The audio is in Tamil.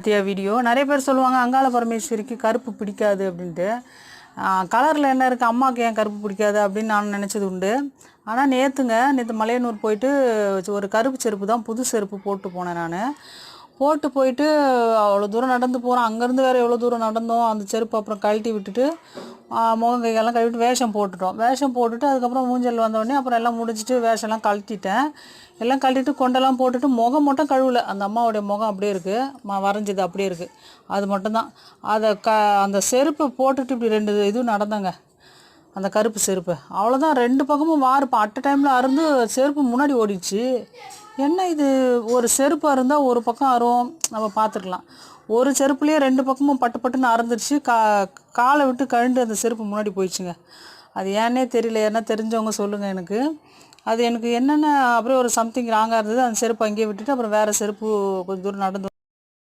பற்றிய வீடியோ நிறைய பேர் சொல்லுவாங்க அங்காள பரமேஸ்வரிக்கு கருப்பு பிடிக்காது அப்படின்ட்டு. கலரில் என்ன இருக்குது அம்மாவுக்கு ஏன் கருப்பு பிடிக்காது அப்படின்னு நான் நினச்சது உண்டு. ஆனால் நேற்றுங்க நேற்று மலையனூர் போயிட்டு ஒரு கருப்பு செருப்பு தான் புது செருப்பு போட்டு போனேன் நான். போட்டு போயிட்டு அவ்வளோ தூரம் நடந்து போகிறோம் அங்கேருந்து வேறு எவ்வளோ தூரம் நடந்தோம். அந்த செருப்பு அப்புறம் கழட்டி விட்டுட்டு முகம் கையெல்லாம் கழுவிட்டு வேஷம் போட்டுட்டோம். வேஷம் போட்டுட்டு அதுக்கப்புறம் மூஞ்சல் வந்தோடனே அப்புறம் எல்லாம் முடிச்சிட்டு வேஷம்லாம் கழட்டிட்டேன். எல்லாம் கழட்டிட்டு கொண்டெல்லாம் போட்டுட்டு முகம் மட்டும் கழுவலை. அந்த அம்மாவுடைய முகம் அப்படியே இருக்குது ம வரைஞ்சது அப்படியே இருக்குது அது மட்டும்தான். அதை க அந்த செருப்பை போட்டுட்டு இப்படி ரெண்டு இது நடந்தேங்க. அந்த கருப்பு செருப்பு. அவ்வளோதான் ரெண்டு பக்கமும் வாருப்பா. அட்ட டைமில் அருந்து செருப்பு முன்னாடி ஓடிடுச்சு. என்ன இது? ஒரு செருப்பு அருந்தால் ஒரு பக்கம் அரும் நம்ம பார்த்துக்கலாம் ஒரு செருப்புலேயே ரெண்டு பக்கமும் பட்டு பட்டுன்னு அறந்துருச்சு. கா காலை விட்டு கழண்டு அந்த செருப்பு முன்னாடி போயிடுச்சுங்க. அது ஏன்னே தெரியல. ஏன்னா தெரிஞ்சவங்க சொல்லுங்கள் எனக்கு. அது எனக்கு என்னென்ன அப்படியே ஒரு சம்திங் ராங்காக இருந்தது. அந்த செருப்பு அங்கேயே விட்டுட்டு அப்புறம் வேறு செருப்பு கொஞ்சம் தூரம் நடந்து